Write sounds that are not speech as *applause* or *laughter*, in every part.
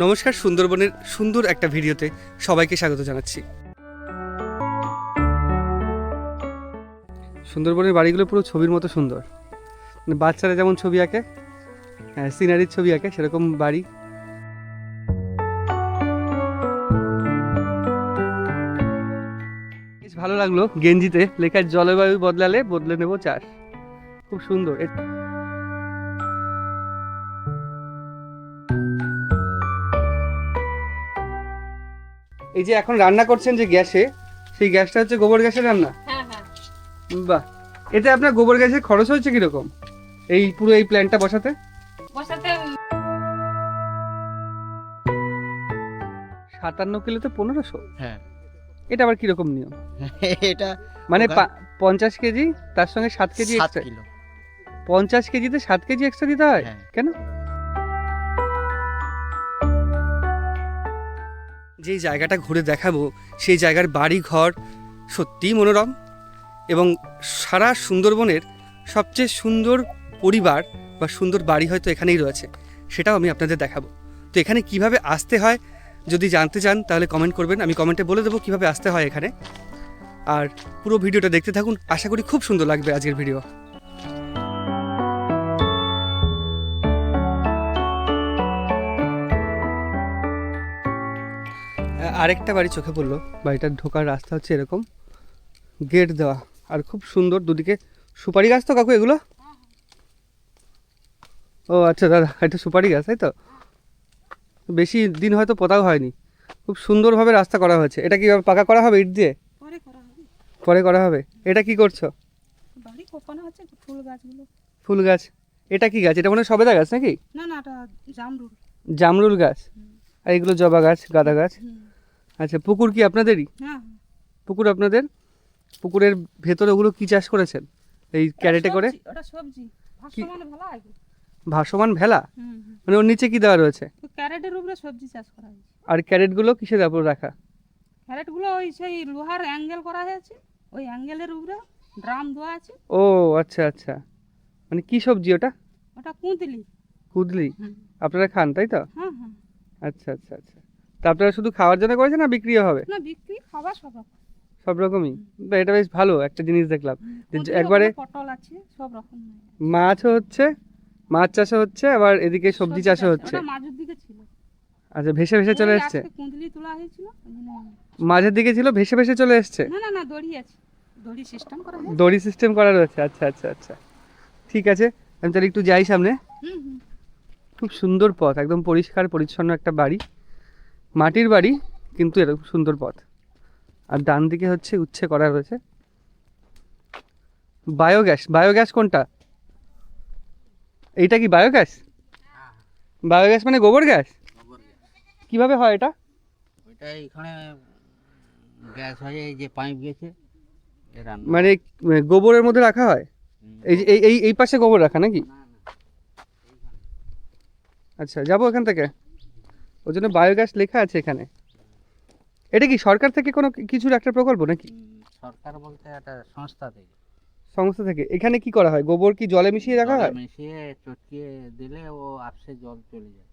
নমস্কার, সুন্দরবনের সুন্দর একটা ভিডিওতে সবাইকে স্বাগত জানাচ্ছি। সুন্দরবনের বাড়িগুলো পুরো ছবির মতো সুন্দর। মানে বাচ্চারা যেমন ছবি আঁকে সিনারির ছবি আঁকে, সেরকম বাড়ি। বেশ ভালো লাগল গেঞ্জিতে, লেখার জলবায়ু বদলালে বদলে নেব চাষ। খুব সুন্দর। এই যে এখন রান্না করছেন যে গ্যাসে সেই গ্যাসটা হচ্ছে গোবর গ্যাসের রান্না? হ্যাঁ হ্যাঁ। বাহ। এতে আপনার গোবর গ্যাসের খরচ হয়েছে কীরকম? এই পুরো এই প্ল্যানটা বসাতে? বসাতে সাতান্ন কিলোতে পনেরোশো? হ্যাঁ। এটা আবার কীরকম নিয়ম? *laughs* এটা মানে পা- পঞ্চাশ কেজি তার সঙ্গে সাত কেজি সাত এক্সট্রা কিলো। পঞ্চাশ কেজিতে সাত কেজি এক্সট্রা দিতে হয়? হ্যাঁ। কেন? যেই জায়গাটা ঘুরে দেখাবো, সেই জায়গার বাড়ি ঘর সত্যিই মনোরম এবং সারা সুন্দরবনের সবচেয়ে সুন্দর পরিবার বা সুন্দর বাড়ি হয়তো এখানেই রয়েছে, সেটাও আমি আপনাদের দেখাবো। তো এখানে কীভাবে আসতে হয় যদি জানতে চান তাহলে কমেন্ট করবেন, আমি কমেন্টে বলে দেবো কীভাবে আসতে হয় এখানে। আর পুরো ভিডিওটা দেখতে থাকুন, আশা করি খুব সুন্দর লাগবে আজকের ভিডিও আরেকটা বাড়ি চোখে পড়ল। বাড়িটার ঢোকার রাস্তা হচ্ছে এরকম। গেট দেওয়া। আর খুব সুন্দর দুদিকে সুপারি গাছ তো কাকু এগুলো? ও আচ্ছা দাদা এটা সুপারি গাছ তাই তো? বেশি দিন হয়তো পোতাও হয়নি। খুব সুন্দরভাবে রাস্তা করা হয়েছে। এটা কি পাকা করা হবে ইট দিয়ে? পরে করা হবে। পরে করা হবে। এটা কি করছ? ফুল গাছগুলো। ফুল গাছ। এটা কি গাছ? এটা মনে হয় সবেদা গাছ নাকি? না না এটা জামরুল। জামরুল গাছ। আর এগুলো জবা গাছ গাঁদা গাছ। আচ্ছা পুকুর কি আপনাদেরই? হ্যাঁ পুকুর আপনাদের? পুকুরের ভেতরে ওগুলো কি চাষ করেছেন? এই ক্যারেটে করে? ওটা সবজি। ভাসমান ভালো ভাসমান ভেলা। মানে ওর নিচে কি দেওয়া রয়েছে? ক্যারেটের উপরে সবজি চাষ করা হয়েছে। আর ক্যারেটগুলো কিসের উপর রাখা? ক্যারেটগুলো ওই সেই লোহার অ্যাঙ্গেল করা হয়েছে। ওই অ্যাঙ্গেলের উপরে ড্রাম দেওয়া আছে। ও আচ্ছা আচ্ছা। মানে কি সবজি ওটা? ওটা কুদলি? হুম। আপনারা খান তাই তো? হ্যাঁ হ্যাঁ। আচ্ছা আচ্ছা আচ্ছা। তা আপনারা শুধু খাওয়ার জন্য করেছেন না বিক্রিও হবে? না বিক্রি খাবার সব রকম সব রকমই। তো এটা বেশ ভালো একটা জিনিস দেখলাম। যে একবারে পটল আছে সব রকম মাছও হচ্ছে মাছ চাষও হচ্ছে আবার এদিকে সবজি চাষও হচ্ছে। মাঝের দিকে ছিল। আচ্ছা ভেসে ভেসে চলে এসছে? কুঁদলি তোলা হয়েছিল মাঝের দিকে ছিল ভেসে ভেসে চলে এসছে? না না না দড়ি আছে। দড়ি সিস্টেম করা দড়ি সিস্টেম করা রয়েছে আচ্ছা আচ্ছা আচ্ছা। ঠিক আছে আমি তাহলে একটু যাই সামনে। খুব সুন্দর পথ একদম পরিষ্কার পরিচ্ছন্ন একটা বাড়ি। মাটির বাড়ি কিন্তু এরকম সুন্দর পথ। আর ডান দিকে হচ্ছে উচ্ছে করা রয়েছে। বায়োগ্যাস বায়োগ্যাস কোনটা? এইটা কি বায়োগ্যাস? বায়োগ্যাস মানে গোবর গ্যাস? কীভাবে হয় এটা? ওইটা এখানে গ্যাস হয়ে এই যে পাইপ গেছে মানে গোবরের মধ্যে রাখা হয়? এই যে এই এই পাশে গোবর রাখা নাকি? আচ্ছা যাব এখান থেকে। ওই জন্য বায়োগ্যাস লেখা আছে এখানে। এটা কি সরকার থেকে কোনো কিছুর একটা প্রকল্প নাকি? সরকার বলতে একটা সংস্থা থেকে। সংস্থা থেকে। এখানে কি করা হয়? গোবর কি জলে মিশিয়ে রাখা হয়? মিশিয়ে চটকিয়ে দিলে ও আপসে জল চলে যায়।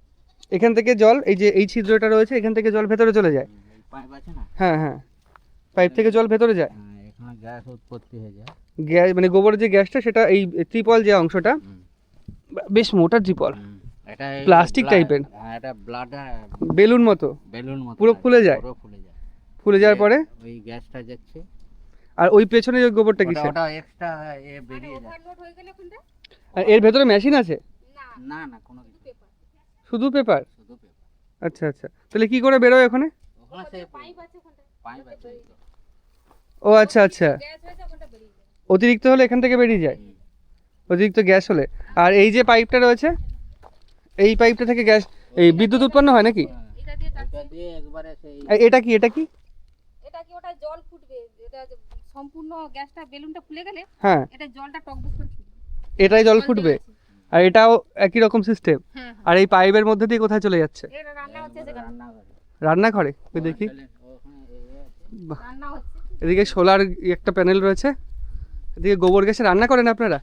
এখান থেকে জল এই যে এই ছিদ্রটা রয়েছে এখান থেকে জল ভেতরে চলে যায়। পাইপ আছে না? হ্যাঁ হ্যাঁ। পাইপ থেকে জল ভেতরে যায়। হ্যাঁ, এখানে গ্যাস উৎপত্তি হয়ে যায়। গ্যাস মানে গোবরের যে গ্যাসটা সেটা এই ত্রিপল যে অংশটা বেশ মোটা ত্রিপল। এটা type এর। হ্যাঁ এটা ব্লাড বেলুন মতো? বেলুন মতো পুরো লাগে, ফুলে যায়? পুরো ফুলে যায়। ফুলে যাওয়ার পরে? ওই গ্যাসটা যাচ্ছে। আর ওই পেছনে যে গোবরটা কিসে ওটা এক্সট্রা এ বেরিয়ে যায়। আর এর ভেতরে মেশিন আছে? না না কোনো শুধু পেপার শুধু পেপার আচ্ছা আচ্ছা। তাহলে কি করে বেরোয় ওখানে? ওখানে সে পাইপ আছে এই তো। ও আচ্ছা আচ্ছা। অতিরিক্ত হলে এখান থেকে বেরিয়ে যায়? অতিরিক্ত গ্যাস হলে। আর এই যে পাইপটা রয়েছে? এই পাইপটা থেকে গ্যাস এই বিদ্যুৎ উৎপন্ন হয় নাকি? হ্যাঁ, এটা কি এটা কি? এটা কি ওটা জল ফুটবে? এটা সম্পূর্ণ গ্যাসটা বেলুনটা ফুলে গেলে হ্যাঁ। এটা জলটা টকবক করে এটাই জল ফুটবে? আর এটাও একই রকম সিস্টেম হ্যাঁ আর এই পাইপের মধ্যে দিয়ে কোথায় চলে যাচ্ছে? রান্না হচ্ছে সেখানে রান্নাঘরে? ওই দেখি। এদিকে সোলার একটা প্যানেল রয়েছে। এদিকে গোবর গ্যাসে রান্না করেন আপনারা?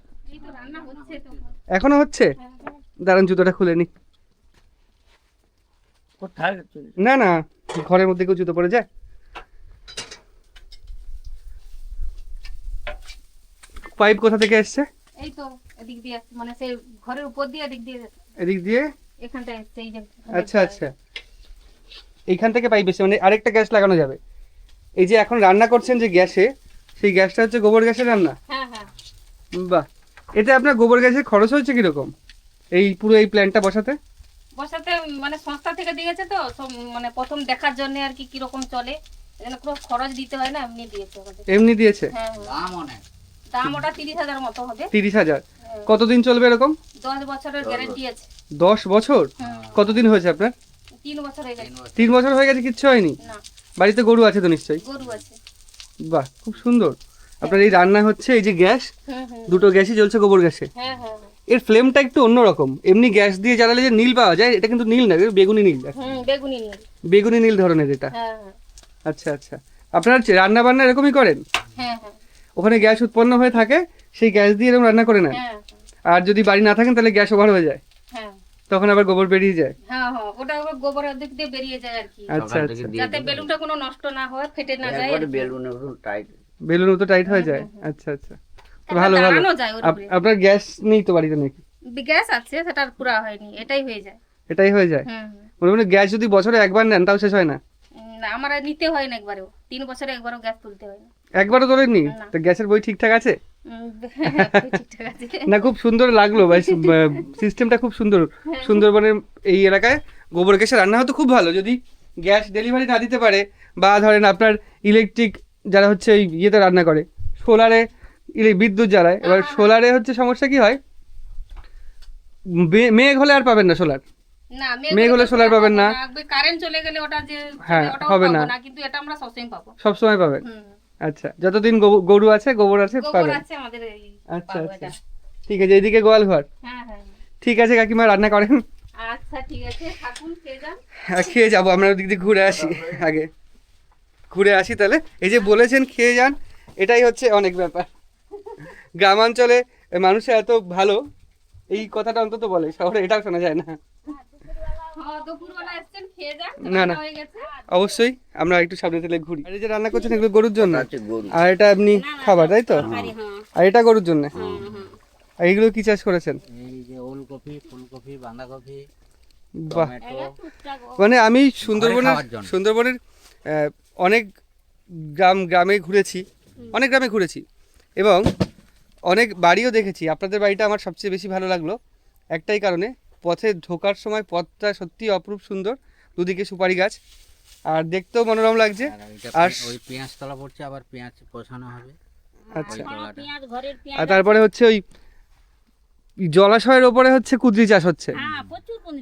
এখনও হচ্ছে? হ্যাঁ, হ্যাঁ। দাঁড়ান জুতোটা খুলে নি। না না ঘরের মধ্যে কেউ জুতো পড়ে যায়? পাইপ কোথা থেকে এসছে? এই তো এদিক দিয়ে আসছে, মানে সেই ঘরের উপর দিয়ে এদিক দিয়ে যাচ্ছে। এদিক দিয়ে? এখানটা এসছে, এই যে আচ্ছা আচ্ছা। এইখান থেকে পাইপ এসছে মানে আরেকটা গ্যাস লাগানো যাবে। এই যে এখন রান্না করছেন যে গ্যাসে সেই গ্যাসটা হচ্ছে গোবর গ্যাসের রান্না? হ্যাঁ হ্যাঁ। বাহ। এতে আপনার গোবর গ্যাসের খরচ হয়েছে কীরকম? এই পুরো এই প্ল্যানটা বসাতে? বসাতে মানে সংস্থা থেকে দিয়েছে তো সব মানে প্রথম দেখার জন্য আর কি কীরকম চলে। এখানে কোনো খরচ দিতে হয় না এমনি দিয়েছে এমনি দিয়েছে? হ্যাঁ হ্যাঁ। দাম অনেক। দাম ওটা তিরিশ হাজার মতো হবে। তিরিশ হাজার। হ্যাঁ। কতদিন চলবে এরকম? দশ বছরের গ্যারেন্টি আছে। দশ বছর? হুম। কতদিন হয়েছে আপনার? তিন বছর হয়ে গেছে। তিন বছর। হয়ে গেছে কিচ্ছু হয়নি? না। বাড়িতে গরু আছে তো নিশ্চয়ই? গরু আছে। বাহ খুব সুন্দর। আপনার এই রান্না হচ্ছে এই যে গ্যাস দুটো গ্যাসই জ্বলছে গোবর গ্যাসে। হ্যাঁ হ্যাঁ হ্যাঁ। এর ফ্লেমটা একটু অন্যরকম। এমনি গ্যাস দিয়ে জ্বালালে যে নীল পাওয়া যায় এটা কিন্তু নীল না বেগুনি নীল বেগুনি নিয়ে বেগুনি নীল ধরনের এটা। হ্যাঁ হ্যাঁ। আচ্ছা আচ্ছা। আপনার রান্না বান্না এরকমই করেন? হ্যাঁ হ্যাঁ। ওখানে গ্যাস উৎপন্ন হয়ে থাকে সেই গ্যাস দিয়ে এরকম রান্না করে নেন? হ্যাঁ আর যদি বাড়ি না থাকেন তাহলে গ্যাস ওভার হয়ে যায়। হ্যাঁ। তখন আবার গোবর বেরিয়ে যায়। হ্যাঁ হ্যাঁ। ওটা আবার গোবরের দিক দিয়ে বেরিয়ে যায় আর কি। আচ্ছা আচ্ছা। যাতে বেলুনটা কোনো নষ্ট না হয় ফেটে না যায়। বেলুন টাইট বেলুন তো টাইট হয়ে যায়। আচ্ছা আচ্ছা। ভালো ভালো। আপনার গ্যাস নেই তো বাড়িতে নাকি? গ্যাস আছে সেটা আর পুরা হয়নি এটাই হয়ে যায়। এটাই হয়ে যায়। মনে মনে গ্যাস যদি বছরে একবার নেন তাও শেষ হয় না? না, আমার নিতে হয় না একবারেও। তিন বছরে একবারও গ্যাস তুলতে হয় না। একবারও তোলেননি। তো গ্যাসের *laughs* বই ঠিকঠাক আছে? না খুব সুন্দর লাগল ভাই সিস্টেমটা খুব সুন্দর। সুন্দরবনের এই এলাকায় গোবর গ্যাসে রান্না হতো খুব ভালো। যদি গ্যাস ডেলিভারি না দিতে পারে বা ধরেন আপনার ইলেকট্রিক যারা হচ্ছে ইয়েতে রান্না করে সোলারে বিদ্যুৎ জ্বালায়। এবার সোলারে হচ্ছে সমস্যা কি হয়? মেঘ হলে আর পাবেন না সোলার। মেঘ হলে solar পাবেন না। কারেন্ট চলে গেলে ওটা যে হ্যাঁ, হবে না। কিন্তু এটা আমরা সবসময় পাবো। সবসময় পাবেন। আচ্ছা যতদিন গরু আছে গোবর আছে পাবেন। আচ্ছা আচ্ছা। ঠিক আছে এইদিকে গোয়াল ঘর। হ্যাঁ হ্যাঁ। ঠিক আছে কাকিমা রান্না করেন। আচ্ছা ঠিক আছে থাকুন খেয়ে যান। হ্যাঁ, খেয়ে যাব আমরা ওদিক দিয়ে ঘুরে আসি আগে। ঘুরে আসি তাহলে। এই যে বলেছেন খেয়ে যান এটাই হচ্ছে অনেক ব্যাপার। গ্রামাঞ্চলে মানুষে এত ভালো এই কথাটা অন্তত বলে শহরে এটাও শোনা যায় না। হ্যাঁ দুপুরবেলা এসছেন খেয়ে যান না, না। হয়ে অবশ্যই আমরা একটু সামনে তেলে ঘুরি। আর এই যে রান্না করছেন এগুলো গরুর জন্য? আর এটা আপনি খাবার তাই তো? হ্যাঁ। আর এটা গরুর জন্য? হুম, হুম। আর এইগুলো কি চাষ করেছেন? এই যে ওলকপি ফুলকপি বাঁধাকপি বাহ। মানে আমি সুন্দরবনের সুন্দরবনের অনেক গ্রাম গ্রামে ঘুরেছি অনেক গ্রামে ঘুরেছি। এবং অনেক বাড়িও দেখেছি। আপনাদের বাড়িটা আমার সবচেয়ে বেশি ভালো লাগল। একটাই কারণে পথে ঢোকার সময় পথটা সত্যি অপরূপ সুন্দর। দুদিকে সুপারি গাছ। আর দেখতেও মনোরম লাগছে। আর ওই পেঁয়াজ তলা পড়ছে আবার পেঁয়াজ পোষানো হবে। আচ্ছা। আর তারপরে হচ্ছে ওই জলাশয়ের ওপরে হচ্ছে কুদ্রি চাষ হচ্ছে। হ্যাঁ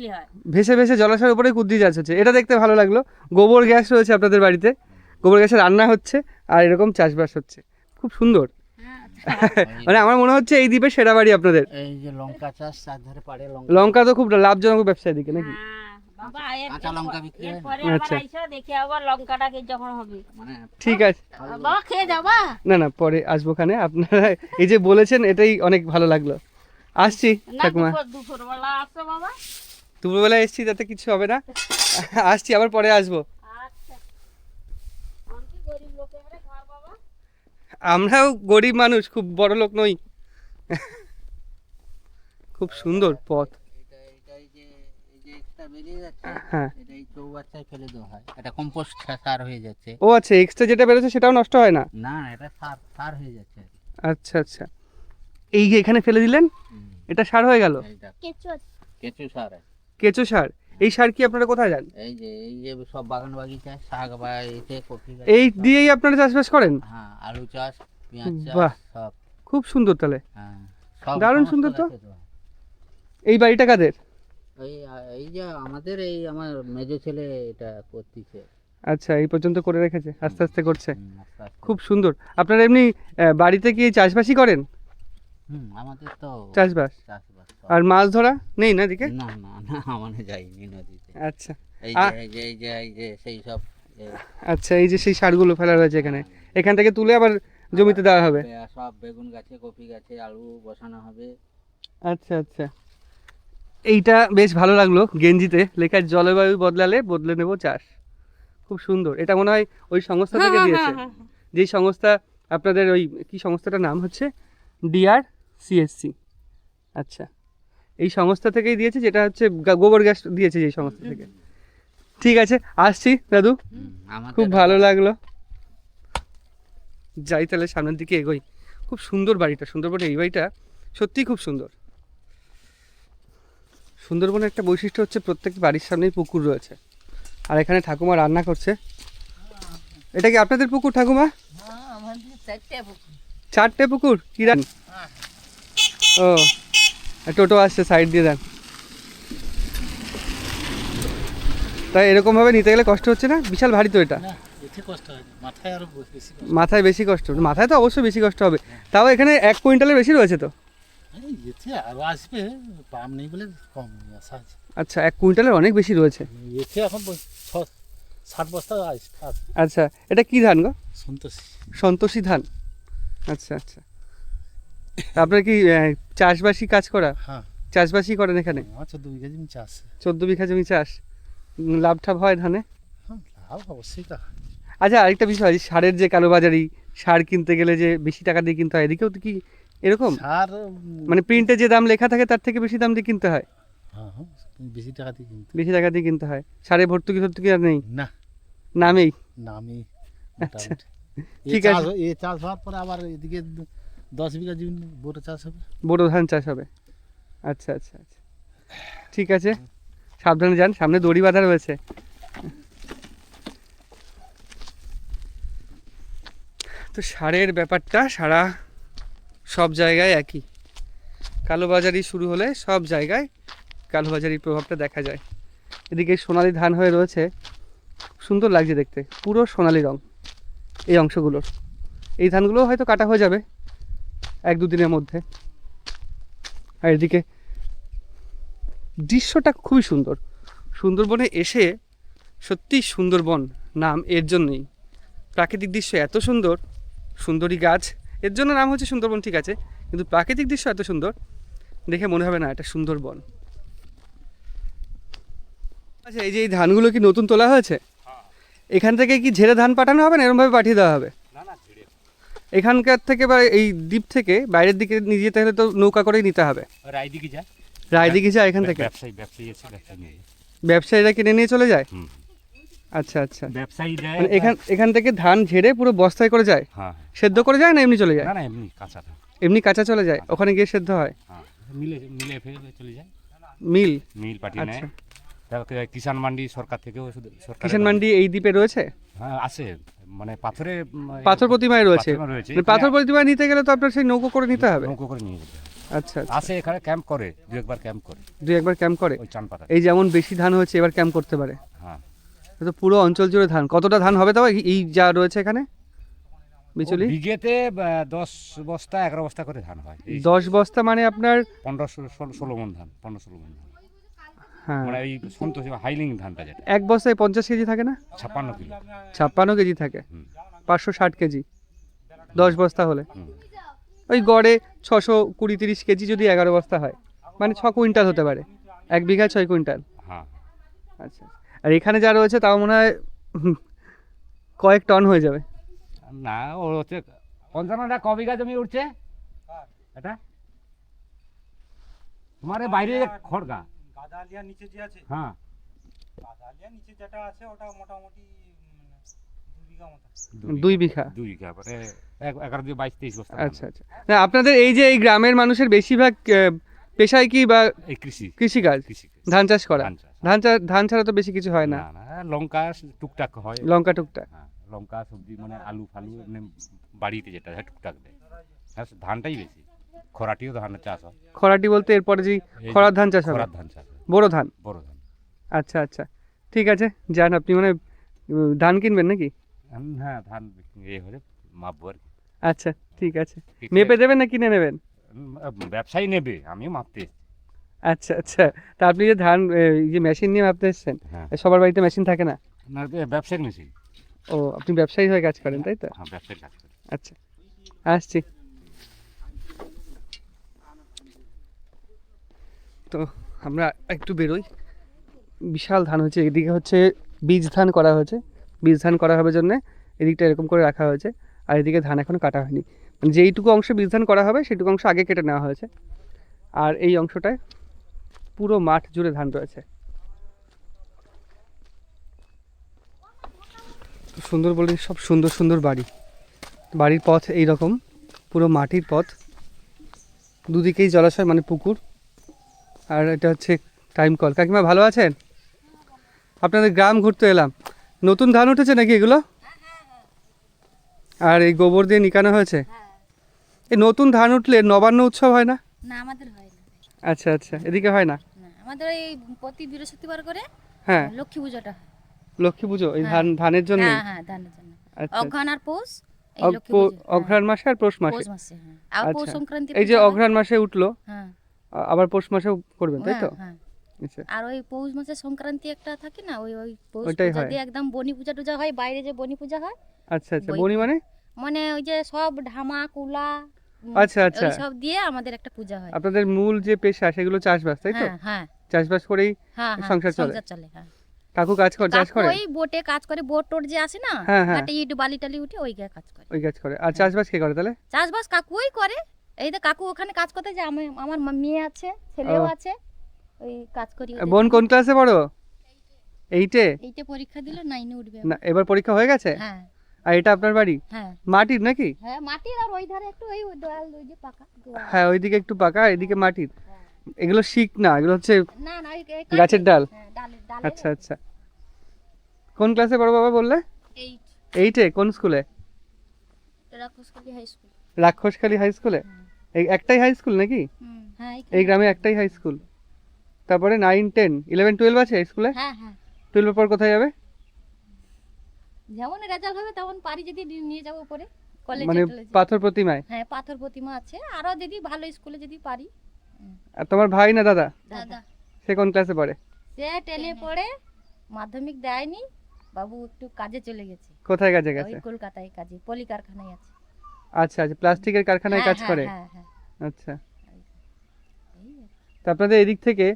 হয়। ভেসে ভেসে জলাশয়ের ওপরে কুদ্রি চাষ হচ্ছে। এটা দেখতে ভালো লাগল। গোবর গ্যাস রয়েছে আপনাদের বাড়িতে। গোবর গ্যাসে রান্না হচ্ছে আর এরকম চাষবাস হচ্ছে। খুব সুন্দর। *laughs* মানে আমার মনে হচ্ছে এই দ্বীপে সেরা বাড়ি আপনাদের। এই যে লঙ্কা চাষ চার ধারে পাড়ে লঙ্কা। লঙ্কা তো খুব লাভজনক ব্যবসা এদিকে নাকি? কাঁচা লঙ্কা বিক্রি হয়? আচ্ছা। দেখি আবার লঙ্কাটাকে যখন হবে। মানে ঠিক আছে। বাবা খেয়ে যাবা? না না পরে আসব খানে আপনারা এই যে বলেছেন এটাই অনেক ভালো লাগল। আসছি ঠাকুমা। আসো বাবা। দুপুরবেলা এসছি তাতে কিছু হবে না। আসছি আবার পরে আসব আচ্ছা আমি কি গরিব লোকের ঘর বাবা আমরাও গরিব মানুষ খুব বড় লোক নই। খুব সুন্দর পথ। এটা এটা এই যে এই যে এক্সট্রা বেরিয়ে যাচ্ছে হ্যাঁ। এটা ফেলে দেওয়া হয় এটা কম্পোস্ট সার হয়ে যাচ্ছে ও আচ্ছা এক্সট্রা যেটা বেরোচ্ছে সেটাও নষ্ট হয় না? না না এটা সার সার হয়ে যাচ্ছে আচ্ছা আচ্ছা। এই যে এখানে ফেলে দিলেন? এটা সার হয়ে গেল? কেঁচো কেঁচু সার। কেঁচো সার। এই সার কি আপনারা কোথায় যান? এই যে এই যে সব বাগান বাগিচায় শাক বা এতে কপি এই দিয়েই আপনারা চাষবাস করেন? হ্যাঁ আলু চাষ পেঁয়াজ। চাষ সব। খুব সুন্দর তাহলে। হ্যাঁ দারুণ সুন্দর তো। এই বাড়িটা কাদের? এই এই যে আমাদের এই আমার মেজো ছেলে এটা করতেছে। আচ্ছা এই পর্যন্ত করে রেখেছে আস্তে আস্তে করছে। খুব সুন্দর। আপনারা এমনি বাড়িতে কি চাষবাসই করেন? হুম আমাদের তো চাষবাস? চাষবাস। আর মাছ ধরা? নেই না দিকে না না না আমানে যাইনি নদীতে। আচ্ছা। এই যে এই যে এই যে এই যে সেই সব আচ্ছা এই যে সেই সারগুলো ফেলা রয়েছে এখানে। এখান থেকে তুলে আবার জমিতে দেওয়া হবে? সব বেগুন গাছে কপি গাছে আলু বসানো হবে। আচ্ছা আচ্ছা। এইটা বেশ ভালো লাগল গেঞ্জিতে। লেখা জলবায়ু বদলালে বদলে নেব চাষ। খুব সুন্দর। এটা মনে হয় ওই সংস্থা থেকে হ্যাঁ, দিয়েছে। হ্যাঁ, যেই সংস্থা আপনাদের ওই কি সংস্থাটার নাম হচ্ছে? ডিআর সিএসসি আচ্ছা। এই সংস্থা থেকেই দিয়েছে যেটা হচ্ছে গোবর গ্যাস দিয়েছে এই সংস্থা থেকে। ঠিক আছে আসছি দাদু। খুব ভালো লাগল। যাই তাহলে সামনের দিকে এগোই। খুব সুন্দর বাড়িটা সুন্দরবনের এই বাড়িটা সত্যিই খুব সুন্দর। সুন্দরবনের একটা বৈশিষ্ট্য হচ্ছে প্রত্যেক বাড়ির সামনেই পুকুর রয়েছে। আর এখানে ঠাকুমা রান্না করছে। এটা কি আপনাদের পুকুর ঠাকুমা? চারটে পুকুর। কি রান ও। আর টোটো আসছে সাইড দিয়ে দেন। তাই এরকমভাবে নিতে গেলে কষ্ট হচ্ছে না? বিশাল ভারী তো এটা। হয়। মাথায় বেশি কষ্ট। মাথায় তো অবশ্যই বেশি কষ্ট হবে। তাও এখানে এক কুইন্টালের বেশি রয়েছে তো? আসবে পাম নেই বলে কম আচ্ছা এক কুইন্টালের অনেক বেশি রয়েছে। এখন ষাট বস্তা আচ্ছা এটা কি ধান গো? সন্তোষী। সন্তোষী ধান। আচ্ছা আচ্ছা। আপনার কি চাষবাসী কাজ করা? হ্যাঁ। চাষবাসই করেন এখানে? আমার চোদ্দ বিঘা জমি চাষ। চোদ্দ বিঘা জমি চাষ। লাভ ঠাভ হয় ধানে? হ্যাঁ লাভ অবশ্যই তা আচ্ছা আরেকটা বিষয় সারের যে কালোবাজারি সার কিনতে গেলে যে বেশি টাকা দিয়ে কিনতে হয় এদিকেও তো কি এরকম? সার মানে প্রিন্টে যে দাম লেখা থাকে তার থেকে বেশি দাম দিয়ে কিনতে হয়? হ্যাঁ হ্যাঁ, বেশি টাকা দিয়ে কিনতে বেশি টাকা দিয়ে কিনতে হয়। সারে ভর্তুকি ভর্তুকি আর নেই? না। নামেই? নামি আচ্ছা। ঠিক আছে। এ চাষ হওয়ার পরে আবার এদিকে দশ বিঘা জমি বোরো চাষ হবে। বোরো ধান চাষ হবে। আচ্ছা আচ্ছা আচ্ছা। ঠিক আছে। সাবধানে যান, সামনে দড়ি বাঁধা রয়েছে। তো সারের ব্যাপারটা সারা সব জায়গায় একই। কালোবাজারি শুরু হলে সব জায়গায় কালোবাজারির প্রভাবটা দেখা যায়। এদিকে সোনালি ধান হয়ে রয়েছে। সুন্দর লাগছে দেখতে। পুরো সোনালি রং এই অংশগুলোর। এই ধানগুলো হয়তো কাটা হয়ে যাবে। এক দুদিনের মধ্যে। আর এদিকে দৃশ্যটা খুবই সুন্দর। সুন্দরবনে এসে সত্যি সুন্দরবন নাম এর জন্যই। প্রাকৃতিক দৃশ্য এত সুন্দর সুন্দরী গাছ এর জন্য নাম হচ্ছে সুন্দরবন ঠিক আছে। কিন্তু প্রাকৃতিক দৃশ্য এত সুন্দর দেখে মনে হবে না এটা সুন্দরবন। আচ্ছা এই যে এই ধানগুলো কি নতুন তোলা হয়েছে? এখান থেকে কি ঝেড়ে ধান পাঠানো হবে না এরকমভাবে পাঠিয়ে দেওয়া হবে? এখানকার থেকে বা এই দ্বীপ থেকে বাইরের দিকে নিয়ে যেতে হলে তো নৌকা করেই নিতে হবে। রায়দিকে যায় রায়দিঘি যায় এখান থেকে। ব্যবসায়ী ব্যবসায়ী আছে ব্যবসায়ী নিয়ে যায়। ব্যবসায়ীরা কিনে নিয়ে চলে যায়? আচ্ছা আচ্ছা। ব্যবসায়ী দেয় মানে এখান এখান থেকে ধান ঝেড়ে পুরো বস্তায় করে যায়? হ্যাঁ। সেদ্ধ করে যায় না এমনি চলে যায়? না না এমনি কাঁচা এমনি কাঁচা চলে যায়? ওখানে গিয়ে সেদ্ধ হয়? হ্যাঁ মিলে মিলে ফেলে চলে যায়। মিল? মিল পাঠিয়ে নেয়। আচ্ছা। কিষাণ মান্ডি সরকার থেকেও কিষান মান্ডি এই দ্বীপে রয়েছে? হ্যাঁ আছে। মানে পাথরে পাথর প্রতিমায় রয়েছে। পাথর মানে পাথর প্রতিমায় নিতে গেলে তো আপনার সেই নৌকো করে নিতে হবে? নৌকো করে নিয়ে যেতে আচ্ছা আচ্ছা। আসে এখানে ক্যাম্প করে দু একবার ক্যাম্প করে। দুই একবার ক্যাম্প করে? ওই চানপাড়া এই যেমন বেশি ধান হয়েছে এবার ক্যাম্প করতে পারে? হ্যাঁ। তো পুরো অঞ্চল জুড়ে ধান। কতটা ধান হবে তাও? এই- যা রয়েছে এখানে? বিচুলি? বিঘেতে দশ বস্তা এগারো বস্তা করে ধান হয়। দশ বস্তা মানে আপনার পনেরো ষোলো মন ধান পনেরো ষোলো মন ধান। মানে এই সন্তোষ হাইলিং ধানটা যেটা। এক বস্তায় পঞ্চাশ কেজি থাকে না? ছাপ্পান্ন কিলো। ছাপ্পান্ন কেজি থাকে। পাঁচশো ষাট কেজি। দশ বস্তা হলে। ওই গড়ে ছশো কুড়ি তিরিশ কেজি যদি এগারো বস্তা হয় মানে ছ কুইন্টাল হতে পারে। এক বিঘা ছয় কুইন্টাল। হ্যাঁ। আচ্ছা আর এখানে যা রয়েছে তাও মনে হয় কয়েক টন হয়ে যাবে। না ও হচ্ছে পঞ্চান্নটা ক বিঘা জমি উঠছে? এটা? তোমার বাইরে খড়গা। নিচে যে আছে হ্যাঁ। নিচে যেটা আছে ওটা মোটামুটি উম, দু বিঘা মতো। দুই বিঘা। দুই বিঘা? মানে এগারো দিয়ে বাইশ তেইশ বস্তা। আচ্ছা আচ্ছা। না আপনাদের এই যে এই গ্রামের মানুষের বেশিরভাগ পেশায় কি বা এই কৃষি। কৃষিকাজ? কৃষি ধান চাষ করা? ধান চাষ। ধান চাষ ধান ছাড়া তো বেশি কিছু হয় না? না না লঙ্কা টুকটাক হয়। লঙ্কা টুকটাক। হ্যাঁ লঙ্কা সবজি মানে আলু ফালু এমনি বাড়িতে যেটা হয় টুকটাক দেয়। হ্যাঁ ধানটাই বেশি। খরাটিও ধানের চাষ হয়। খরাটি বলতে এরপরে যে খরার ধান চাষ হয় খরার ধান চাষ বড় ধান? বড় ধান। আচ্ছা আচ্ছা। ঠিক আছে যান আপনি মানে ধান কিনবেন নাকি? হ্যাঁ ধান এ হলে মাপবো আর কি। আচ্ছা ঠিক আছে। মেপে দেবেন না কিনে নেবেন? ব্যবসায়ী নেবে আমিও মাপতে আচ্ছা আচ্ছা। তা আপনি যে ধান যে মেশিন নিয়ে মাপতে এসছেন হ্যাঁ। সবার বাড়িতে মেশিন থাকে না? না এ ব্যবসায়িক মেশিন। ও আপনি ব্যবসায়ী হয়ে কাজ করেন তাই তো? হ্যাঁ ব্যবসায়িক কাজ করে। আচ্ছা আসছি। তো আমরা একটু বেরোই। বিশাল ধান হচ্ছে এদিকে হচ্ছে বীজ ধান করা হয়েছে। বীজ ধান করা হবে জন্য এদিকটা এরকম করে রাখা হয়েছে, আর এদিকে ধান এখনও কাটা হয়নি। মানে যেইটুকু অংশে বীজ ধান করা হবে সেইটুকু অংশ আগে কেটে নেওয়া হয়েছে। আর এই অংশটায় পুরো মাঠ জুড়ে ধান রয়েছে। সুন্দর বলে সব সুন্দর সুন্দর বাড়ি। বাড়ির পথ এই রকম পুরো মাটির পথ। দুদিকেই জলাশয় মানে পুকুর। আর এটা হচ্ছে টাইম কল কাকিমা ভালো আছেন? আপনাদের গ্রাম ঘুরতে এলাম। নতুন ধান উঠেছে নাকি এগুলো? আর এই গোবর দিয়ে নিকানো হয়েছে? এই নতুন ধান উঠলে নবান্ন উৎসব হয় না? না আমাদের হয় না। আচ্ছা আচ্ছা। এদিকে হয় না? আমাদের এই প্রতি বৃহস্পতিবার করে হ্যাঁ। লক্ষ্মী পুজোটা লক্ষ্মী পুজো? এই ধান ধানের জন্য? হ্যাঁ হ্যাঁ ধানের জন্য। আচ্ছা অঘ্রাণ আর পৌষ এই লক্ষ্মী পো- হ্যাঁ, অঘ্রাণ মাসে আর পৌষ মাসে? পৌষ মাসে হ্যাঁ। আর পৌষ আচ্ছা। সংক্রান্তি এই যে অঘ্রাণ মাসে উঠল? হ্যাঁ। আবার পৌষ মাসেও করবেন তাই তো? হ্যাঁ, হ্যাঁ। আচ্ছা। আর ওই পৌষ মাসে সংক্রান্তি একটা থাকে না ওই ওই পৌষ ওইটাই পূজা। দিয়ে একদম বনি পূজা টুজা হয় বাইরে যে বনি পূজা হয় আচ্ছা আচ্ছা। বনি মানে? মানে ওই যে সব ধামা কুলা আচ্ছা, আচ্ছা। সব দিয়ে আমাদের একটা পূজা হয়। আপনাদের মূল যে পেশা সেগুলো চাষবাস তাই তো? হ্যাঁ হ্যাঁ। চাষবাস করেই হ্যাঁ সংসার চলে? সংসার চলে হ্যাঁ। কাকু কাজ করে চাষ করে? ওই বোটে কাজ করে বোট টোট যে আসে না হ্যাঁ। ইট বালি টালি উঠে ওই কাজ করে। ওই কাজ করে। আর চাষবাস কে করে তাহলে? চাষবাস কাকুই করে এই যে কাকু ওখানে কাজ করতে যায় আমি আমার মেয়ে আছে ছেলেও আছে ওই কাজ করি বোন কোন ক্লাসে পড়ো? এইটে। এইটা পরীক্ষা দিল নাইনে উঠবে। না এবার পরীক্ষা হয়ে গেছে? হ্যাঁ। আর এটা আপনার বাড়ি? হ্যাঁ। মাটির নাকি? হ্যাঁ মাটির আর ওই ধারে একটু ওই দোয়াল ওই যে পাকা হ্যাঁ ওইদিকে একটু পাকা এদিকে মাটির। এগুলো শিক না এগুলো হচ্ছে না না গাছের ডাল। হ্যাঁ আচ্ছা আচ্ছা। কোন ক্লাসে পড়ো বাবা বললে? এইটে কোন স্কুলে Rakshaskhali high school Rakshaskhali high স্কুলে এই একটাই হাই স্কুল নাকি? হ্যাঁ এই গ্রামে একটাই হাই স্কুল তারপরে নাইন টেন ইলেভেন টুয়েলভ আছে এই স্কুলে হ্যাঁ হ্যাঁ। টুয়েলভের পর কোথায় যাবে? যেমন রেজাল্ট হবে তেমন পারি যদি নিয়ে যাব পরে মানে পাথর প্রতিমায়? হ্যাঁ পাথর প্রতিমা আছে। আরও যদি ভালো স্কুলে যদি পারি। আর তোমার ভাই না দাদা? দাদা। সে কোন ক্লাসে পড়ে? সে টেনে পড়ে মাধ্যমিক দেয়নি। বাবু একটু কাজে চলে গেছে। কোথায় কাজে গেছে? কলকাতায় কাজে পলি কারখানায় আছে। আচ্ছা আচ্ছা প্লাস্টিকের কারখানায় হ্যাঁ, কাজ হ্যাঁ, করে? হ্যাঁ আচ্ছা। তা আপনাদের এদিক থেকে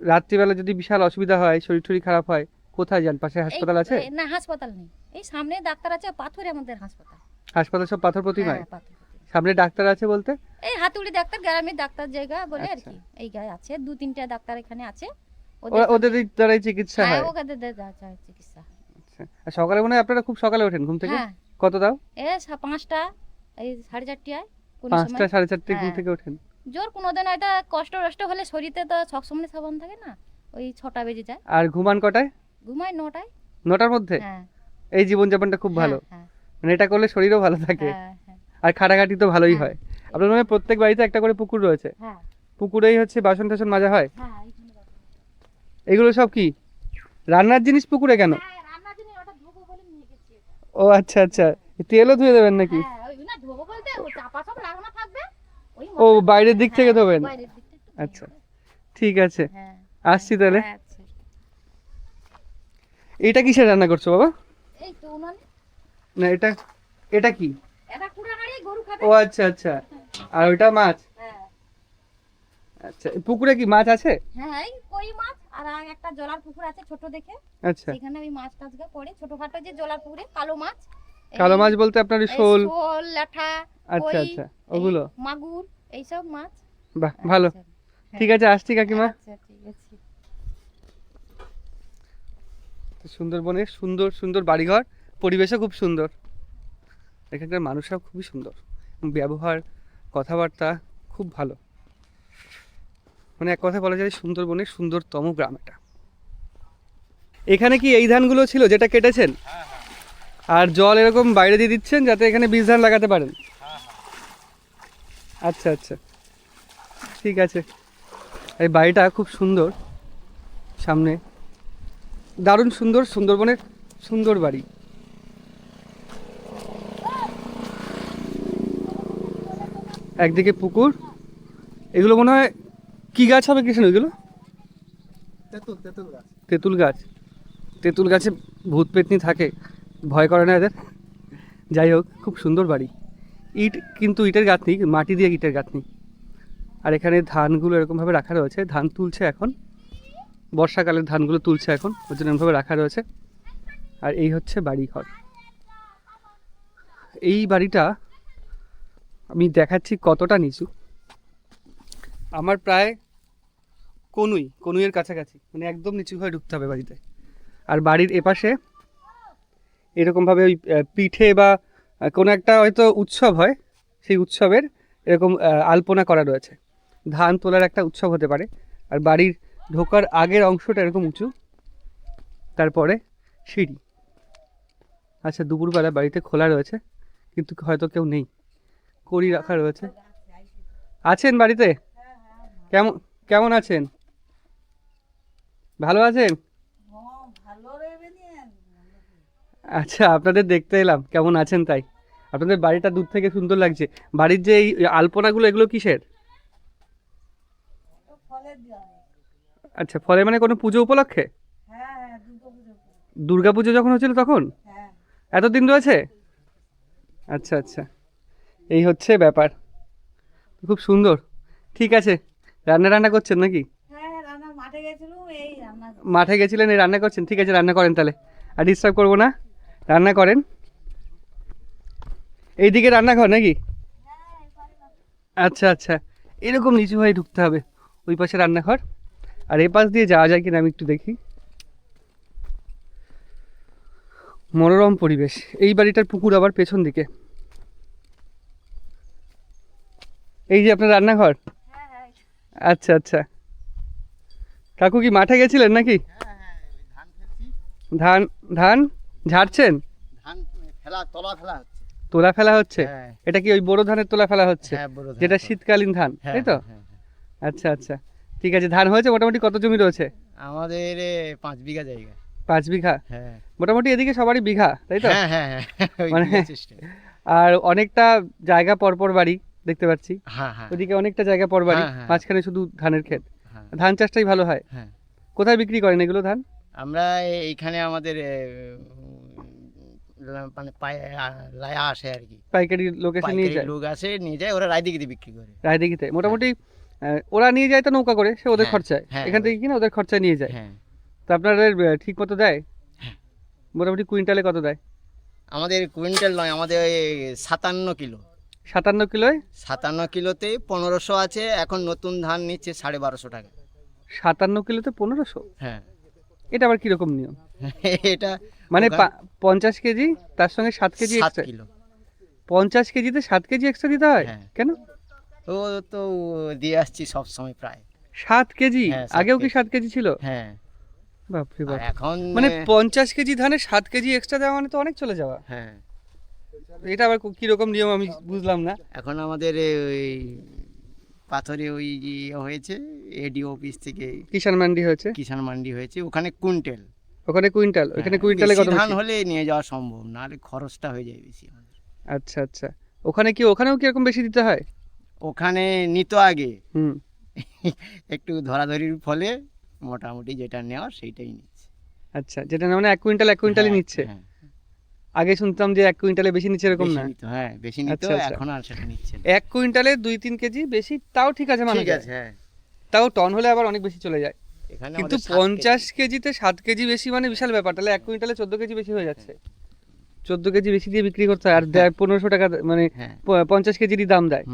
রাত্রিবেলা যদি বিশাল অসুবিধা হয় শরীর টরীর খারাপ হয় কোথায় যান? পাশে হাসপাতাল আছে? না হাসপাতাল নেই। এই সামনে ডাক্তার আছে পাথরে আমাদের হাসপাতাল। হাসপাতাল সব পাথর প্রতিমায়? প্রতিমা। সামনে ডাক্তার আছে বলতে? এই হাতুড়ি ডাক্তার গ্রামের ডাক্তার জায়গা বলে আর আচ্ছা। কি। এই গায়ে আছে দু তিনটা ডাক্তার এখানে আছে। ওদের দ্বারাই চিকিৎসা হ্যাঁ হয়? ওদের দে- দে- দে- চিকিৎসা আচ্ছা সকালে মনে হয় আপনারা খুব সকালে ওঠেন ঘুম থেকে? হ্যাঁ কত দাও? এ সা- পাঁচটা। এই সাড়ে চারটায় কোন পাঁচটা সময় সাড়ে চারটে ঘুম হ্যাঁ। থেকে ওঠেন। জোর কোনো দিন এটা কষ্ট টষ্ট হলে শরীরে তো সবসময় সাবান থাকে না। ওই ছটা বেজে যায়। আর ঘুমান কটায়? ঘুমাই নটায়। নটার মধ্যে? হ্যাঁ। এই জীবনযাপনটা খুব ভালো। হ্যাঁ মানে এটা করলে শরীরও ভালো থাকে। হ্যাঁ হ্যাঁ। আর খাটাখাটি তো ভালোই হ্যাঁ। হয়। আপনার মনে প্রত্যেক বাড়িতে একটা করে পুকুর রয়েছে। হ্যাঁ। পুকুরেই হচ্ছে বাসন টাসন মাজা হয়? হ্যাঁ এইখানে রাখো। এগুলো সব কি? রান্নার জিনিস পুকুরে কেন? হ্যাঁ রান্নার জন্য ওটা ধোবো বলে নিয়ে গেছি এটা। ও আচ্ছা আচ্ছা। তেলও ধুয়ে দেবেন নাকি? হ্যাঁ ও বাইরের দিক থেকে হ্যাঁ, ধোবেন? আচ্ছা ঠিক আছে। হ্যাঁ। আসছি তাহলে। আচ্ছা। এটা কিসের রান্না করছ বাবা? না এটা এটা কি? ও আচ্ছা আচ্ছা। আর ওইটা মাছ? আচ্ছা পুকুরে কি মাছ আছে? হ্যাঁ কই মাছ? আর একটা জলার পুকুর আছে ছোট দেখে। আচ্ছা। সেখানে ওই মাছ টাছগুলো পড়ে। ছোটখাটো যে জলার পুকুরে কালো মাছ। কালো মাছ বলতে আপনার শোল। শোল ল্যাঠা আচ্ছা আচ্ছা ওগুলো। মাগুর এইসব মাছ। বাহ ভালো। আচ্ছা, ঠিক আছে আসছি কাকিমা। আচ্ছা ঠিক আছে। সুন্দরবনের সুন্দর সুন্দর বাড়িঘর পরিবেশও খুব সুন্দর। এখানকার মানুষরাও খুবই সুন্দর। ব্যবহার কথাবার্তা খুব ভালো। মানে এক কথা বলা যায় সুন্দরবনের সুন্দরতম গ্রাম এটা। এখানে কি এই ধানগুলো ছিল যেটা কেটেছেন? আর জল এরকম বাইরে দিয়ে দিচ্ছেন যাতে এখানে বীজ ধান লাগাতে পারেন? আচ্ছা আচ্ছা। ঠিক আছে। এই বাড়িটা খুব সুন্দর। সামনে দারুণ সুন্দর সুন্দরবনের সুন্দর বাড়ি। একদিকে পুকুর, এগুলো মনে হয় কি গাছ হবে কৃষ্ণ এগুলো? তেঁতুল তেঁতুল গাছ। তেঁতুল গাছ। তেঁতুল গাছে ভূত পেতনি থাকে ভয় করে না এদের? যাই হোক খুব সুন্দর বাড়ি। ইট কিন্তু ইটের গাঁথনি মাটি দিয়ে ইটের গাঁথনি। আর এখানে ধানগুলো এরকমভাবে রাখা রয়েছে। ধান তুলছে এখন। বর্ষাকালের ধানগুলো তুলছে এখন ওই জন্য এরকমভাবে রাখা রয়েছে। আর এই হচ্ছে বাড়ি ঘর এই বাড়িটা আমি দেখাচ্ছি কতটা নিচু। আমার প্রায় কনুই কনুইয়ের কাছাকাছি। মানে একদম নিচু হয়ে ঢুকতে হবে বাড়িতে। আর বাড়ির এপাশে এরকমভাবে ওই পিঠে বা কোনো একটা হয়তো উৎসব হয় সেই উৎসবের এরকম আলপনা করা রয়েছে। ধান তোলার একটা উৎসব হতে পারে। আর বাড়ির ঢোকার আগের অংশটা এরকম উঁচু। তারপরে সিঁড়ি। আচ্ছা দুপুরবেলা বাড়িতে খোলা রয়েছে কিন্তু হয়তো কেউ নেই। কড়ি রাখা রয়েছে। আছেন বাড়িতে? কেমন কেমন আছেন? ভালো আছেন? আচ্ছা আপনাদের দেখতে এলাম কেমন আছেন তাই? আপনাদের বাড়িটা দূর থেকে সুন্দর লাগছে। বাড়ির যে এই আলপনাগুলো এগুলো কিসের? আচ্ছা ফলে মানে কোনো পুজো উপলক্ষে? দুর্গা পুজো যখন হচ্ছিল তখন? এতদিন রয়েছে? আচ্ছা আচ্ছা। এই হচ্ছে ব্যাপার। খুব সুন্দর। ঠিক আছে। রান্না রান্না করছেন নাকি? হ্যাঁ রান্না মাঠে গেছিলাম। মাঠে গেছিলেন এই রান্না করছেন? ঠিক আছে রান্না করেন তাহলে। আর ডিস্টার্ব করব না? রান্না করেন। এইদিকে রান্নাঘর নাকি? আচ্ছা আচ্ছা। এরকম নিচু হয়ে ঢুকতে হবে ওই পাশে রান্নাঘর। আর এ পাশ দিয়ে যাওয়া যায় কিনা আমি একটু দেখি। মনোরম পরিবেশ। এই বাড়িটার পুকুর আবার পেছন দিকে। এই যে আপনার রান্নাঘর? আচ্ছা আচ্ছা। কাকু কি মাঠে গেছিলেন নাকি? ধান ধান ধান ঝাড়ছেন? ধান ফেলা তলা ফেলা হচ্ছে। তোলা ফেলা হচ্ছে? হ্যাঁ। এটা কি ওই বড় ধানের তোলা ফেলা হচ্ছে? হ্যাঁ যেটা শীতকালীন ধান হ্যাঁ, তাই তো? হ্যাঁ, হ্যাঁ। আচ্ছা আচ্ছা। ঠিক আছে ধান হয়েছে মোটামুটি কত জমি রয়েছে? আমাদের পাঁচ বিঘা জায়গা। পাঁচ বিঘা? হ্যাঁ। মোটামুটি এদিকে সবারই বিঘা তাই তো? হ্যাঁ হ্যাঁ হ্যাঁ মানে- আর অনেকটা জায়গা পরপর বাড়ি দেখতে পাচ্ছি। হ্যাঁ হ্যাঁ। ওদিকে অনেকটা জায়গা পর বাড়ি হ্যাঁ, হ্যাঁ। মাঝখানে শুধু ধানের ক্ষেত। হ্যাঁ, ধান। চাষটাই ভালো হয়? হ্যাঁ। কোথায় বিক্রি করেন এগুলো ধান? আমরা এ- এইখানে আমাদের মানে লায়া আসে আর কি। পাইকারি লোক এসে নিয়ে যায়? লোক আসে নিয়ে যায় ওরা রায়দিঘিতে বিক্রি করে। রায়দিঘিতে? মোটামুটি ওরা নিয়ে যায় তো নৌকা করে সে ওদের হ্যাঁ, খরচায়। হ্যাঁ, এখান থেকে কিনা ওদের খরচায় নিয়ে যায়। হ্যাঁ। তো আপনাদের ঠিক মতো দেয়? হ্যাঁ। মোটামুটি কুইন্টালে কত দেয়? আমাদের কুইন্টাল নয় আমাদের সাতান্ন কিলো। সাতান্ন কিলোয়? সাতান্ন কিলোতে পনেরোশো আছে এখন নতুন ধান নিচ্ছে সাড়ে বারোশো টাকা। সাতান্ন কিলোতে পনেরোশো? হ্যাঁ। এটা আবার কীরকম নিয়ম? *laughs* এটা মানে পঞ্চাশ কেজি তার সঙ্গে সাত কেজি সাত এক্সট্রা কিলো। পঞ্চাশ কেজিতে সাত কেজি এক্সট্রা দিতে হয়? হ্যাঁ। কেন? ও তো দিয়ে আসছি সব সময় প্রায়। সাত কেজি? হ্যাঁ, আগেও কি সাত কেজি ছিল? হ্যাঁ। বাপরে বাপ। এখন মানে পঞ্চাশ কেজি ধানে সাত কেজি এক্সট্রা দেওয়া মানে তো অনেক চলে যাওয়া। হ্যাঁ। এটা আবার কীরকম নিয়ম আমি বুঝলাম না। এখন আমাদের ওই পাথরে ওই হয়েছে এডি অফিস থেকে কিষাণ মান্ডি হয়েছে? কিষাণ মান্ডি হয়েছে ওখানে কুইন্টেল। ওখানে কুইন্টাল ওখানে হ্যাঁ, কুইন্টালে কত ধান? হলে নিয়ে যাওয়া সম্ভব নাহলে খরচটা হয়ে যায় বেশি। আচ্ছা আচ্ছা। ওখানে কি ওখানেও কি এরকম বেশি দিতে হয়? ওখানে নিত আগে। হুম। একটু ধরাধরির ফলে মোটামুটি যেটা নেওয়া সেইটাই নিচ্ছে। আচ্ছা যেটা মানে এক কুইন্টাল এক কুইন্টালই হ্যাঁ, নিচ্ছে। হ্যাঁ, আগে শুনতাম যে এক কুইন্টালে বেশি নিচ্ছে এরকম না। হ্যাঁ বেশি নিত আচ্ছা, আচ্ছা। এখন আর সেটা নিচ্ছে এক কুইন্টালে দুই তিন কেজি বেশি তাও ঠিক আছে মানে ঠিক আছে হ্যাঁ। তাও টন হলে আবার অনেক বেশি চলে যায়। কিন্তু পঞ্চাশ কেজিতে সাত কেজি বেশি মানে বিশাল ব্যাপার। তাহলে এক কুইন্টালে চোদ্দ কেজি বেশি হয়ে যাচ্ছে। চোদ্দ কেজি বেশি দিয়ে বিক্রি করতে হয় আর দেয় পনেরোশো টাকা মানে হ্যাঁ। পঞ্চাশ কেজিরই দাম দেয়।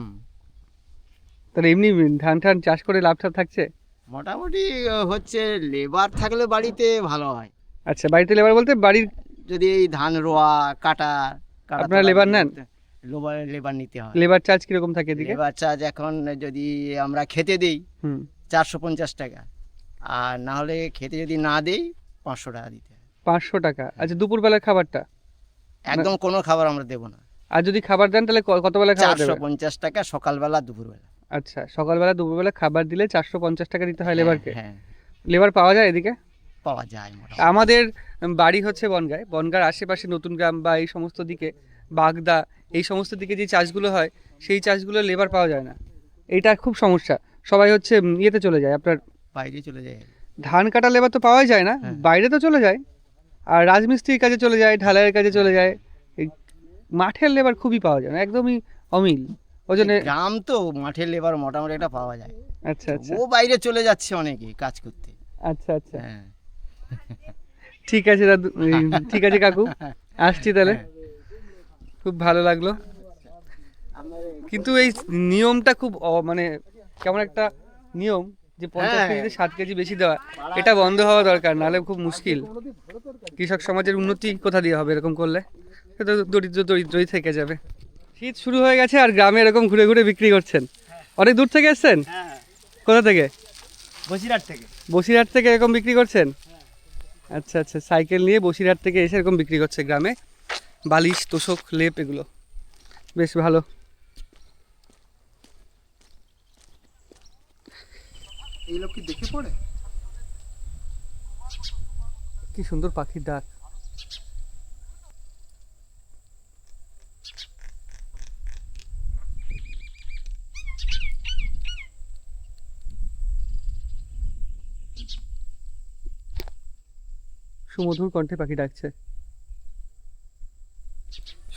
তাহলে এমনি ধান টান চাষ করে লাভ টাভ থাকছে? মোটামুটি হচ্ছে লেবার থাকলে বাড়িতে ভালো হয়। আচ্ছা বাড়িতে লেবার বলতে বাড়ির যদি এই ধান রোয়া কাটা কাটা আপনারা দিয়ে নেন? লেবার লেবার নিতে হয়। লেবার চার্জ কীরকম থাকে এদিকে? লেবার চার্জ এখন যদি আমরা খেতে দেই চারশো পঞ্চাশ টাকা। আর না হলে খেতে যদি না দেই পাঁচশো টাকা দিতে হয়। পাঁচশো টাকা। আচ্ছা দুপুরবেলার খাবারটা? একদম কোনো খাবার আমরা দেবো না। আর যদি খাবার দেন তাহলে কত বেলা খাবার চারশো পঞ্চাশ টাকা সকালবেলা দুপুরবেলা। আচ্ছা সকালবেলা দুপুরবেলা খাবার দিলে চারশো পঞ্চাশ টাকা দিতে হয় লেবারকে হ্যাঁ। লেবার পাওয়া যায় এদিকে? পাওয়া যায় আমাদের বাড়ি হচ্ছে বনগায়। বনগার আশেপাশে নতুন গ্রাম বা এই সমস্ত দিকে বাগদা এই সমস্ত দিকে যে চাষগুলো হয় সেই চাষগুলো লেবার পাওয়া যায় না। এটা খুব সমস্যা। সবাই হচ্ছে ইয়েতে চলে যায় আপনার বাইরে চলে যায়। ধান কাটা লেবার তো পাওয়াই যায় না হ্যাঁ। বাইরে তো চলে যায়। আর রাজমিস্ত্রির কাজে চলে যায় ঢালাইয়ের কাজে চলে যায়। মাঠের লেবার খুবই পাওয়া যায় না একদমই অমিল। ওই জন্য গ্রাম তো মাঠের লেবার মোটামুটি একটা পাওয়া যায়। আচ্ছা আচ্ছা। ও বাইরে চলে যাচ্ছে অনেকে কাজ করতে। আচ্ছা আচ্ছা। হ্যাঁ। ঠিক আছে দাদু ঠিক আছে কাকু আসছি তাহলে। খুব ভালো লাগল। কিন্তু এই নিয়মটা খুব মানে কেমন একটা নিয়ম যে পঞ্চাশ হ্যাঁ। কেজিতে সাত কেজি বেশি দেওয়া এটা বন্ধ হওয়া দরকার নাহলে খুব মুশকিল। কৃষক সমাজের উন্নতি কোথা দিয়ে হবে এরকম করলে? সে তো দরিদ্র দরিদ্রই থেকে যাবে। শীত শুরু হয়ে গেছে আর গ্রামে এরকম ঘুরে ঘুরে বিক্রি করছেন। অনেক দূর থেকে এসছেন? কোথা থেকে? বসিরহাট থেকে। বসিরহাট থেকে এরকম বিক্রি করছেন? আচ্ছা আচ্ছা সাইকেল নিয়ে বসিরহাট থেকে এসে এরকম বিক্রি করছে গ্রামে। বালিশ তোষক লেপ এগুলো। বেশ ভালো। এই লোক কি দেখে পড়ে? কি সুন্দর পাখির ডাক। সুমধুর কণ্ঠে পাখি ডাকছে।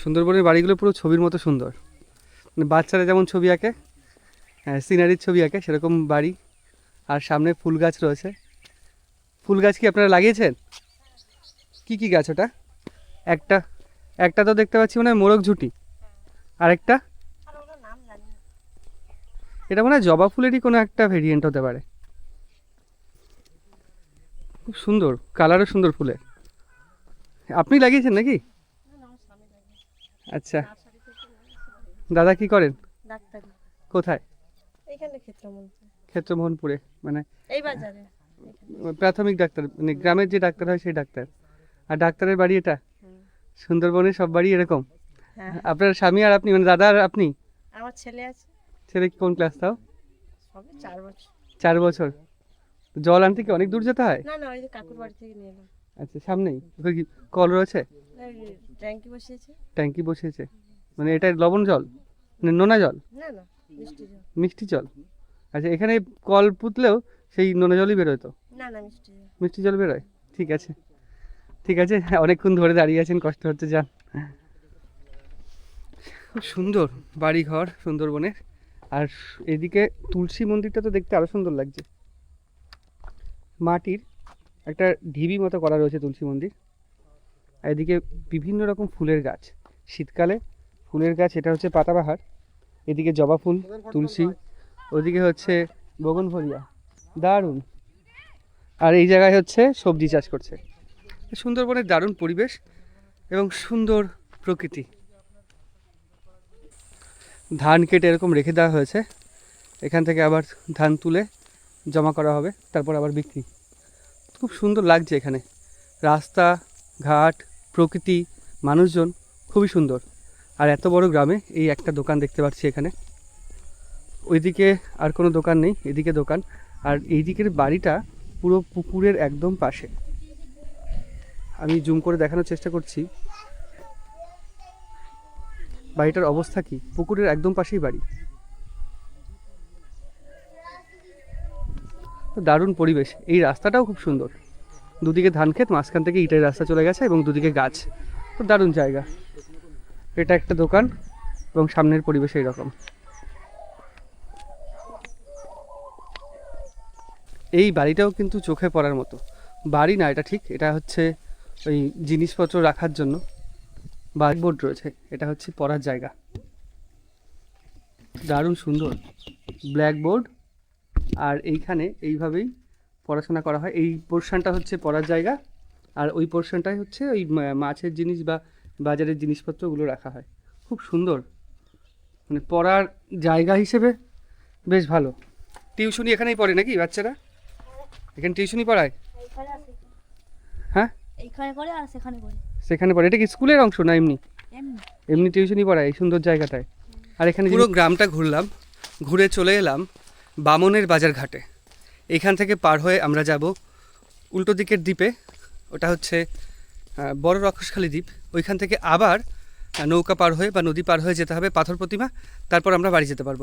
সুন্দরবনের বাড়িগুলো পুরো ছবির মতো সুন্দর। মানে বাচ্চারা যেমন ছবি আঁকে হ্যাঁ সিনারির ছবি আঁকে সেরকম বাড়ি। আর সামনে ফুল গাছ রয়েছে। ফুল গাছ কি আপনারা লাগিয়েছেন? কি কি গাছ ওটা? একটা একটা তো দেখতে পাচ্ছি মনে হয় মোরগ ঝুটি। আরেকটা? এটা মনে হয় জবা ফুলেরই কোনো একটা ভেরিয়েন্ট হতে পারে। খুব সুন্দর কালারও সুন্দর ফুলের আপনি লাগিয়েছেন নাকি? আচ্ছা। দাদা কি করেন? ডাক্তারি। কোথায়? ক্ষেত্রমোহনপুরে মানে প্রাথমিক ডাক্তার মানে গ্রামের যে ডাক্তার হয় সেই ডাক্তার। আর ডাক্তারের বাড়ি এটা? সুন্দরবনের সব বাড়ি এরকম? হ্যাঁ। আপনার স্বামী আর আপনি মানে দাদা আর আপনি? আমার ছেলে আছে। ছেলে কোন ক্লাস তাও? চার বছর। চার বছর। জল আনতে কি অনেক দূর যেতে হয়? না না ওই যে কাকুর বাড়ি থেকে নিয়ে এলাম। আচ্ছা সামনেই। ওখানে কি কল রয়েছে? ট্যাঙ্কি বসিয়েছে। ট্যাঙ্কি বসিয়েছে। মানে এটা লবণ জল? মানে নোনা জল? না না মিষ্টি জল। মিষ্টি জল? আচ্ছা এখানে কল পুতলেও সেই নোনা জলই বেরোয় তো? না না মিষ্টি জল। মিষ্টি জল বেরোয়? ঠিক আছে। ঠিক আছে *laughs* অনেকক্ষণ ধরে দাঁড়িয়ে আছেন কষ্ট হচ্ছে যান। খুব সুন্দর বাড়িঘর সুন্দরবনের। আর এদিকে তুলসী মন্দিরটা তো দেখতে আরও সুন্দর লাগছে। মাটির একটা ঢিবি মতো করা রয়েছে তুলসী মন্দির। আর এদিকে বিভিন্ন রকম ফুলের গাছ। শীতকালে ফুলের গাছ, এটা হচ্ছে পাতাবাহার। এদিকে জবা ফুল, তুলসী। ওদিকে হচ্ছে বগনভরিয়া। দারুণ। আর এই জায়গায় হচ্ছে সবজি চাষ করছে। সুন্দরবনের দারুণ পরিবেশ এবং সুন্দর প্রকৃতি। ধান কেটে এরকম রেখে দেওয়া হয়েছে। এখান থেকে আবার ধান তুলে জমা করা হবে, তারপর আবার বিক্রি। খুব সুন্দর লাগছে এখানে। রাস্তা, ঘাট, প্রকৃতি, মানুষজন, খুবই সুন্দর। আর এত বড় গ্রামে এই একটা দোকান দেখতে পাচ্ছি এখানে। ওইদিকে আর কোনো দোকান নেই, এদিকে দোকান। আর এই দিকের বাড়িটা পুরো পুকুরের একদম পাশে। আমি জুম করে দেখানোর চেষ্টা করছি। বাড়িটার অবস্থা কি? পুকুরের একদম পাশেই বাড়ি। দারুণ পরিবেশ। এই রাস্তাটাও খুব সুন্দর। দুদিকে ধান ক্ষেত, মাঝখান থেকে ইটের রাস্তা চলে গেছে এবং দুদিকে গাছ। তো দারুণ জায়গা। এটা একটা দোকান এবং সামনের পরিবেশ এইরকম। এই বাড়িটাও কিন্তু চোখে পড়ার মতো। বাড়ি না, এটা ঠিক। এটা হচ্ছে ওই জিনিসপত্র রাখার জন্য। বোর্ড রয়েছে। এটা হচ্ছে পড়ার জায়গা। দারুণ সুন্দর। ব্ল্যাকবোর্ড আর এইখানে এইভাবেই পড়াশোনা করা হয়। এই পোর্শনটা হচ্ছে পড়ার জায়গা আর ওই পোর্শনটাই হচ্ছে ওই মা- মাছের জিনিস বা বাজারের জিনিসপত্রগুলো রাখা হয়। খুব সুন্দর। মানে পড়ার জায়গা হিসেবে বেশ ভালো। টিউশনি এখানেই পড়ে নাকি বাচ্চারা? এখানে টিউশনি পড়ায়? হ্যাঁ? এইখানে করে আর সেখানে করে সেখানে পড়ে। এটা কি স্কুলের অংশ না এমনি? এমনি। এমনি টিউশনই পড়ায় এই সুন্দর জায়গাটায়। আর এখানে পুরো গ্রামটা ঘুরলাম ঘুরে চলে এলাম। বামনের বাজার ঘাটে এখান থেকে পার হয়ে আমরা যাব উল্টো দিকের দ্বীপে। ওটা হচ্ছে বড় রক্ষসখালী দ্বীপ। ওইখান থেকে আবার নৌকা পার হয়ে বা নদী পার হয়ে যেতে হবে পাথর প্রতিমা। তারপর আমরা বাড়ি যেতে পারব।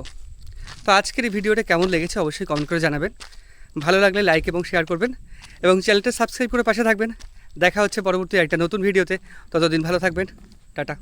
তো আজকের এই ভিডিওটা কেমন লেগেছে অবশ্যই কমেন্ট করে জানাবেন। ভালো লাগলে লাইক এবং শেয়ার করবেন এবং চ্যানেলটা সাবস্ক্রাইব করে পাশে থাকবেন। দেখা হচ্ছে পরবর্তী একটা নতুন ভিডিওতে। ততদিন ভালো থাকবেন। টাটা।